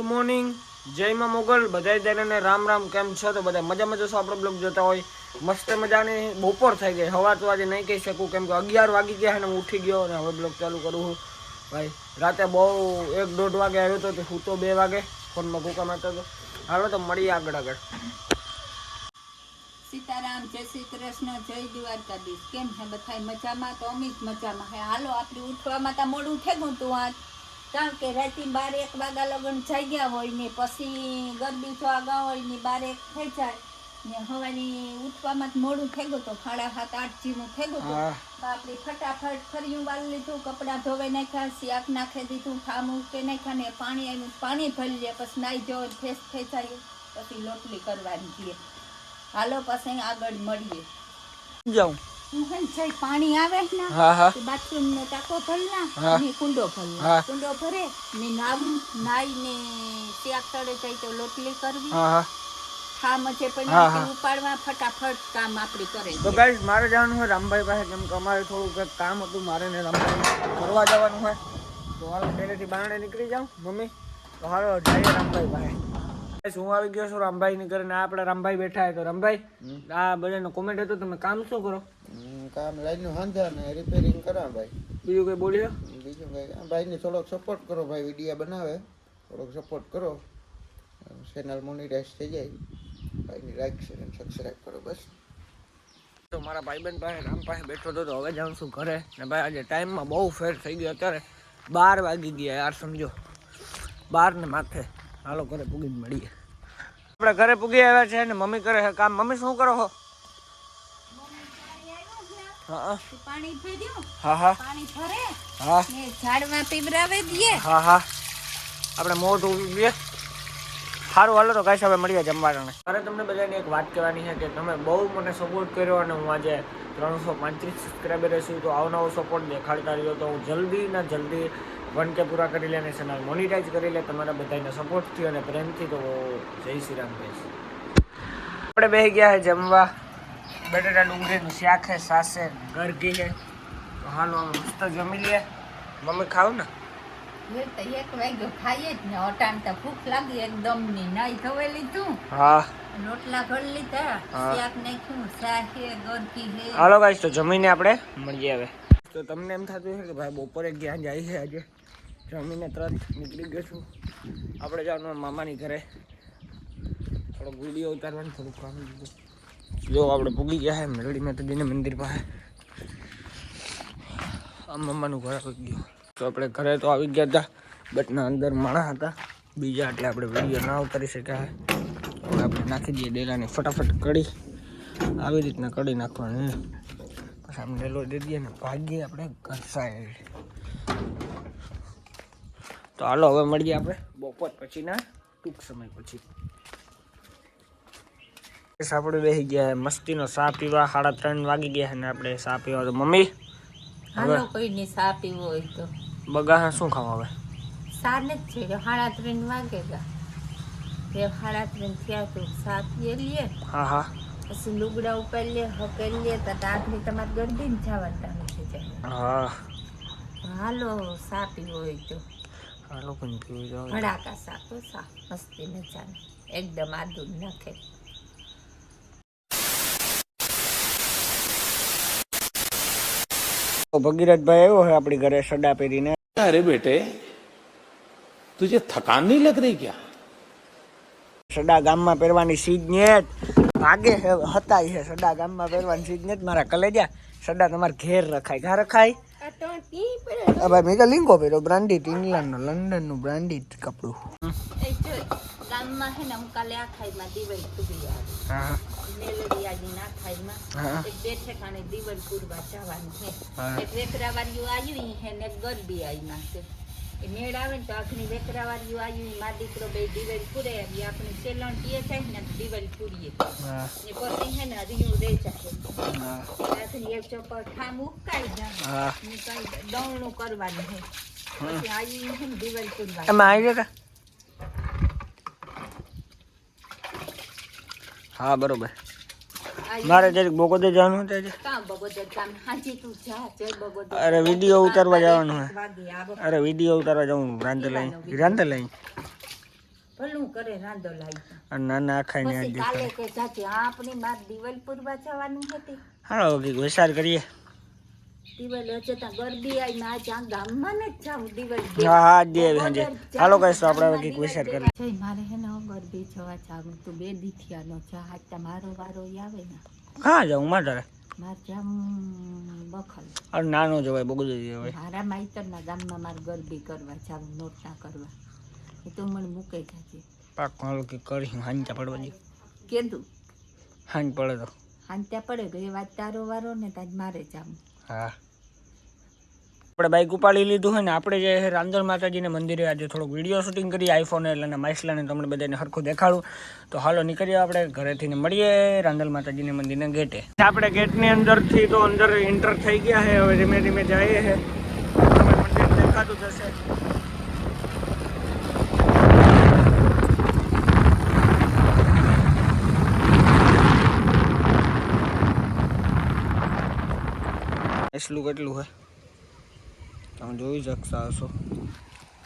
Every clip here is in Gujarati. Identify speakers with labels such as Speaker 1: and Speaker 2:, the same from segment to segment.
Speaker 1: ગુડ મોર્નિંગ જય મોગલ. બધાય તેને રામ રામ. કેમ છો? તો બધા મજા મજા આપણો બ્લોગ જોતા હોય. મસ્ત મજાની બપોર થઈ ગઈ. હવા તો આજે નહીં કહી શકું. કેમ કે અગિયાર વાગી ગયા અને ઉઠી ગયો અને હવે બ્લોગ ચાલુ કરું છું. ભાઈ, રાતે બહુ એક દોઢ વાગે આવ્યો હતો તો હું તો બે વાગે ફોનમાં ભૂકા મારતો હતો. હાલો તો મળીએ આગળ આગળ.
Speaker 2: સીતારામ, જય શ્રી કૃષ્ણ, જય દ્વારકાધીશ. કેમ છે? બધા મજામાં? તો અમિત મજામાં. હે, હાલો, આપણે ઉઠવામાં તો મોડું થેગું તું આજ. કારણ કે રાતે બાર એક વાગા લગન જઈ ગયા હોય ને પછી ગરબી આગા હોય ને બાર એક થઈ જાય ને હવાની ઉઠવામાં જ મોડું થેગું તો સાડા સાત આઠ જેવું થઈ
Speaker 1: ગયું
Speaker 2: તો આપણે ફટાફટ ફર્યું વાળી લીધું કપડાં ધોવાઈ નાખ્યા શાક નાખી દીધું ઠા મૂકી નાખ્યા ને પાણી આવ્યું પાણી ભરી લે પછી નાઈ જવો ફેસ થઈ જાય. પછી લોટલી કરવાની છે. હાલો પછી આગળ મળીએ.
Speaker 1: જાઉં?
Speaker 2: પાણી આવે ને બાથરૂમ નો ટાંકો ભરના
Speaker 1: હા.
Speaker 2: ને કુંડો ભરવો કુંડો ભરે ને નાવું નાઈને ત્યાં તળે જાય તો લોટલી કરવી.
Speaker 1: હા હા.
Speaker 2: મચે પણ ઉપાડવા ફટાફટ કામ આપણે કરે
Speaker 1: તો ગાઈસ મારે જવાનું હોય રામભાઈ પાસે કેમ કે અમારે થોડું કામ હતું મારે ને રામભાઈ ફરવા જવાનું હોય. તો હાલો પહેલેથી બારણે નીકળી જાઉં મમ્મી. તો હાલો જઈએ રામભાઈ પાસે. હું આવી ગયો છું રામભાઈ ની ઘરે ને આ આપણા રામભાઈ બેઠા હે તો રામભાઈ આ બધાનો કોમેન્ટ હતો તમે કામ શું કરો?
Speaker 3: કામ કામ લાઈનનું હાંધા ને રિપેરિંગ કરા ભાઈ.
Speaker 1: બીજું કઈ બોલ્યો?
Speaker 3: બીજું ભાઈ ને થોડોક સપોર્ટ કરો ભાઈ વિડીયા બનાવે. થોડોક સપોર્ટ કરો. ચેનલ મોનિટાઈઝ થઈ જાય. ભાઈની લાઈક શેર અને સબસ્ક્રાઈબ કરો બસ.
Speaker 1: તો મારા ભાઈબંધ પાસે રામ પાસે બેઠો હતો તો હવે જાઉં છું ઘરે. ને ભાઈ આજે ટાઈમમાં બહુ ફેર થઈ ગયો અત્યારે. બાર વાગી ગયા યાર સમજો. બાર ને માથે. હાલો ઘરે પૂગીને મળીએ. આપણે ઘરે પૂગી આવ્યા છે ને મમ્મી કરે છે કામ. મમ્મી શું કરો છો હા હા. હા હા.
Speaker 2: ઝાડમાં પીવરાવે દઈએ.
Speaker 1: હા હા. આપણે મોઢું ઉગીએ સારું હાલો તો કાંઈ હવે મળીએ જમવાને અરે તમને બધાને એક વાત કહેવાની છે કે તમે બહુ મને સપોર્ટ કર્યો અને હું આજે ત્રણસો પાંત્રીસ સબસ્ક્રાઈબર છું તો આવનવો સપોર્ટ દેખાડતા રહ્યો તો હું જલ્દી ને જલ્દી વન કે પૂરા કરી લે અને ચેનલ મોનિટાઈઝ કરી લે. તમારા બધાને સપોર્ટથી અને પ્રેમથી તો જય શ્રી રામ ભાઈ આપણે બે ગયા છે જમવા. બટેટા ડુંગળીનું શાક છે સાસે છે ગરગી છે તો હાલો મસ્ત જમી લઈએ મમ્મી ખાવ ને?
Speaker 2: એ તો એક વાગ્યો ખાઈએ જ ને અટાણ તો ભૂખ લાગી એકદમની નાઈ લીધું.
Speaker 1: હા.
Speaker 2: રોટલા ઘડી લીધા શાક નાખ્યું ચા છે ગોરકી છે.
Speaker 1: હાલો ગાઈસ તો જમીને આપણે મળીએ હવે. તો તમને એમ થતું છે કે ભાઈ બપોરે ક્યાં જાય છે આજે? જમીને તરત નીકળી ગયો છું. આપણે જવાનું મામાની ઘરે. થોડોક વીડિયો ઉતારવાનું થોડુંક કામ જો આપણે પૂગી ગયા છે મેલડી માતાજીના મંદિર પાસે. આ મમ્માનું ઘર આવી ગયું. તો આપણે ઘરે તો આવી ગયા હતા બટના અંદર માણા હતા. બીજા એટલે આપણે વીડિયો ના ઉતારી શક્યા. હવે આપણે નાખી દઈએ ડેલાને ફટાફટ કડી આવી રીતના કડી નાખવાની. પછી આમ ડેલો દે દઈએ ને ભાગીએ આપણે ઘર સાઈડ તો હાલો હવે મળીએ આપણે બપોર પછીના ટૂંક સમય પછી. આપણે બેસી ગયા મસ્તીનો સા પીવા સાડા ત્રણ વાગી ગયા અને આપણે સા પીવા તો મમ્મી.
Speaker 2: હાલો કોઈને સા પીવો હોય તો.
Speaker 1: બગા શું ખાવા હવે?
Speaker 2: સા નથી છે હાડા ત્રણ વાગે ગા તે હાડા ત્રણ થયા તો સાત એ લઈએ.
Speaker 1: હા હા.
Speaker 2: પછી લુગડા ઉપર લે હકેલ લે તો આટલી તમારે ગરદી ને જવા ટાઈમ જાય
Speaker 1: હા.
Speaker 2: હાલો સાપી હોય તો.
Speaker 1: હાલો પણ પીવું જાવ
Speaker 2: ભડાકા સા તો સા મસ્તી મજાને. એકદમ આદુ નાખે
Speaker 1: ભગીરથભાઈ આવ્યો હે આપણી ઘરે સડા પહેરીને.
Speaker 4: અરે બેટે તુજે થકાન નહીં લગ રહી ક્યાં?
Speaker 1: સડા ગામમાં પહેરવાની સીજ ને ભાગે હતાય છે સડા ગામમાં પહેરવાની સીજ ને મારા કલેજા સડા તમારે ઘેર રખાય. ઘા રખાય? ભાઈ મેં લિંગો પહેર્યો બ્રાન્ડેડ ઇંગ્લેન્ડનો લંડનનું બ્રાન્ડેડ કપડું.
Speaker 2: ગામમાં છે ને હું કાલે આ ખાઈમાં દીવાઈ
Speaker 1: હા.
Speaker 2: ના એક બે ઠેકાણે દિવાળી જવાનું છે. એક વેકરાવાળીયું આવ્યું હે ને ગરબી આવી નાખે. મેળ આવે ને તો આખની વેકરાવાળીયું આવ્યું મા દીકરો બે દિવાળી પૂરે આપણે સેલણ પીએ જાય ને તો પૂરીએ. ને પછી હે ને રીયું રહી જાય આખની એક ચોપર ઠામ ઉકાઈ જાય.
Speaker 1: હા.
Speaker 2: ને કઈ દવણું કરવાનું છે. પછી આવી હે ને દિવાળી પૂરવા
Speaker 1: એમાં આવી ગયા હા બરોબર. મારે જરીક બગોદર જવાનું હતું અરે વીડિયો ઉતારવા જવાનું હે. અરે વીડિયો ઉતારવા જાઉં રાંધો લઈ રાંધો લઈ
Speaker 2: ભલું કરે રાંધો લાવી
Speaker 1: અને નાના
Speaker 2: આખા
Speaker 1: ને
Speaker 2: કાલે કે આપણી દિવાલ પૂરવા જવાનું હતી.
Speaker 1: હાલો વિચાર કરીએ. હા હા દે હાલો કહીશું આપણે હવે કંઈક વિચાર કરીએ.
Speaker 2: છે મારે હે ને ગરબી જવા જાવું તું બે દીથિયાનો છે આજ તો વારો આવે ને.
Speaker 1: હા જાઉં મારે
Speaker 2: માર જામ બખલ.
Speaker 1: અરે નાનો જવાય બગડો જવાય
Speaker 2: મારા માઈતરના ગામમાં મારે ગરબી કરવા જાવું નોટના કરવા. એ તો મને મૂકે જાજે
Speaker 1: પાક હાલો કંઈક કરી હાંચા પડવા દે
Speaker 2: કીધું
Speaker 1: હાંજ પડે તો.
Speaker 2: હાંત્યા પડે ગઈ વાત તારો વારો ને તાજ મારે જાવું.
Speaker 1: હા. આપણે બાઇક ઉપાડી લીધું હોય ને આપણે જે રાંદણ માતાજીને મંદિરે આજે થોડોક વીડિયો શૂટિંગ કરીએ આઈફોન એટલે માઇસલાને તમને બધાને સરખું દેખાડું. તો હાલો નીકળીએ આપણે ઘરેથી ને મળીએ રાંદલ માતાજીને મંદિરના ગેટે આપણે ગેટની અંદરથી તો અંદર એન્ટર થઈ ગયા છે હવે ધીમે ધીમે જઈએ છે. મંદિર દેખાતું જશે. એટલું કેટલું હોય? તમે જોઈ શકતા હશો.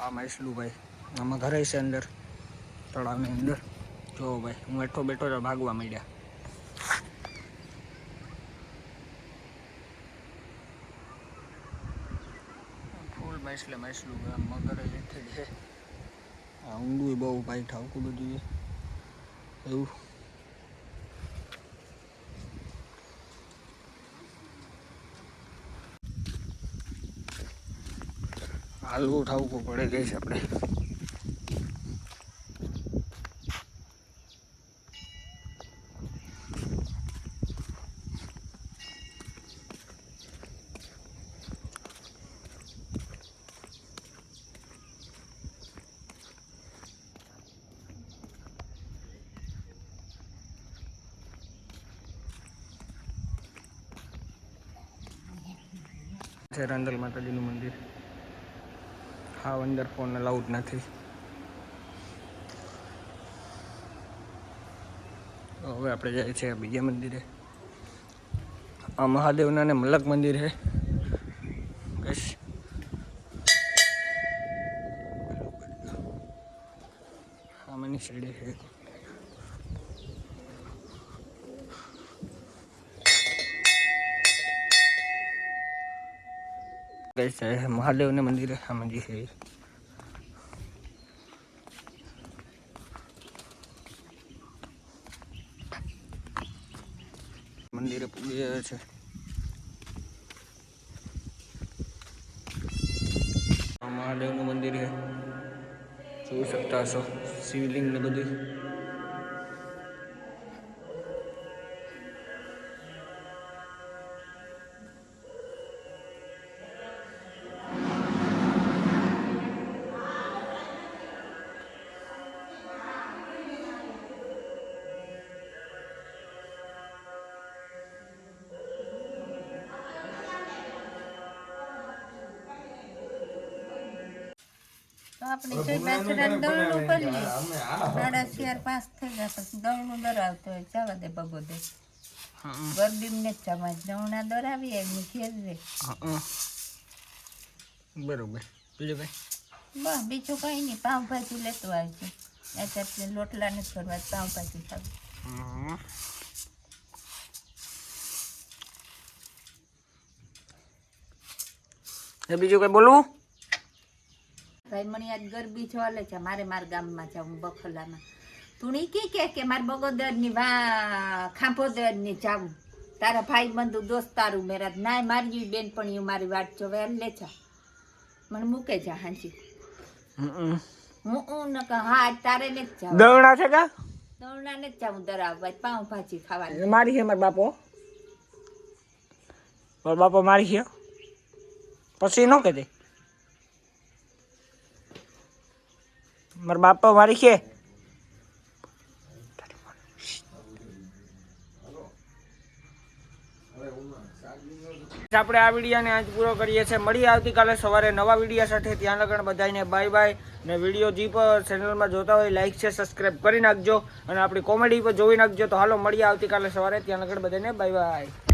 Speaker 1: આ માછલું ભાઈ આમાં ઘરે છે અંદર, તળાવની અંદર. જો ભાઈ, હું બેઠો બેઠો જ ભાગવા માંડ્યા. ફૂલ માછલે માછલું મગર હેઠે છે આ ઊંડું બહુ ભાઈ ઠાવકું બધું એવું. હાલવું ઉઠાવવું પડે ગઈ છે આપણે. છે રાંદલ માતાજીનું મંદિર. હા અંદર ફોન અલાઉડ નથી. હવે આપણે જાય છે બીજા મંદિરે. આ મહાદેવના ને મલક મંદિર છે. બસ. આમાંની સાઈડે છે. ગઈ છે મહાદેવને મંદિર આ મંદિર છે મંદિરે પૂરી જાય છે મહાદેવનું મંદિર છે જોઈ શકતા હશો શિવલિંગ ને બધું
Speaker 2: આપણે જઈ પાછળ દળનું કરીએ સાડા ચાર પાંચ થઈ ગયા પછી દળનું દરાવતો હોય. જવા દે બગો દે
Speaker 1: હા.
Speaker 2: ગરબી ને જવા દવણા દરાવીએ એમની રે.
Speaker 1: બરોબર. બીજું ભાઈ
Speaker 2: બસ બીજું કઈ નહીં પાઉંભાજી લેતો આવજો અત્યારે લોટલા નથી કરવા પાઉંભાજી ખાવી.
Speaker 1: બીજું કઈ બોલવું?
Speaker 2: ભાઈ મને આજ ગરબી જોવા છે. મારે મારા ગામમાં જાઉં બખોલામાં. તું ઈ કી કે કે મારે બગોદરની વા ખાંભોદરની જાઉં. તારા ભાઈ બંધુ દોસ્તારું મેરા ના મારી બેનપણીઓ મારી વાટ જોવે લે છે. મને મૂકે છે હાંજી. હું હું ન કહું. હા તારે ને જ જાવ
Speaker 1: દવણા છે કા?
Speaker 2: દવણા ને જ જાવું દરાવવા. પાઉં ભાજી ખાવાની.
Speaker 1: મારી છે મારા બાપો. મારો બાપો મારી છે પછી ન કહેતી મારા બાપા મારી છે. આપણે આ વિડીયોને આજ પૂરો કરીએ છીએ. મળીએ આવતીકાલે સવારે નવા વીડિયો સાથે. ત્યાં લગણ બધાને બાય બાય ને વીડિયો જે પણ ચેનલમાં જોતા હોય લાઇક છે સબસ્ક્રાઈબ કરી નાખજો. અને આપણી કોમેડી પર જોઈ નાખજો. તો હાલો, મળીએ આવતીકાલે સવારે. ત્યાં લગણ બધાને બાય બાય